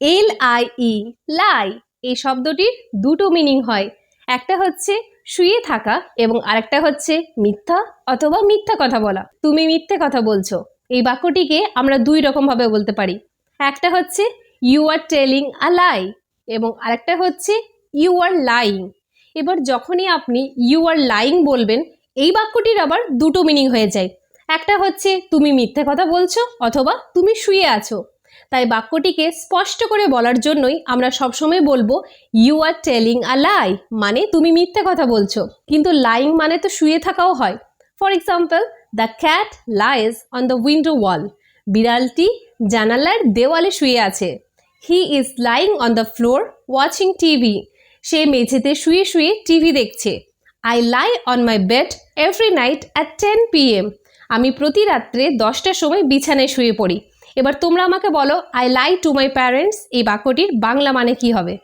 L I E, লাই, এই শব্দটির দুটো মিনিং হয়। একটা হচ্ছে শুয়ে থাকা এবং আরেকটা হচ্ছে মিথ্যা অথবা মিথ্যা কথা বলা। তুমি মিথ্যে কথা বলছো। এই বাক্যটিকে আমরা দুই রকমভাবে বলতে পারি। একটা হচ্ছে ইউ আর টেলিং আ লাই এবং আরেকটা হচ্ছে ইউ আর লাইং এবার যখনই আপনি ইউ আর লাইং বলবেন, এই বাক্যটির আবার দুটো মিনিং হয়ে যায়। একটা হচ্ছে তুমি মিথ্যে কথা বলছো অথবা তুমি শুয়ে আছো। তাই বাক্যটিকে স্পষ্ট করে বলার জন্যই আমরা সবসময় বলব ইউ আর টেলিং আ লাই মানে তুমি মিথ্যে কথা বলছো। কিন্তু লাইং মানে তো শুয়ে থাকাও হয়। For example the cat lies on the window wall বিড়ালটি জানালার দেওয়ালে শুয়ে আছে। He is lying on the floor watching TV সে মেঝেতে শুয়ে শুয়ে টিভি দেখছে। I lie on my bed every night at ten P M আমি প্রতি রাত্রে দশটার সময় বিছানায় শুয়ে পড়ি। এবার তোমরা আমাকে বলো I lie to my parents এই বাক্যটির বাংলা মানে কি হবে?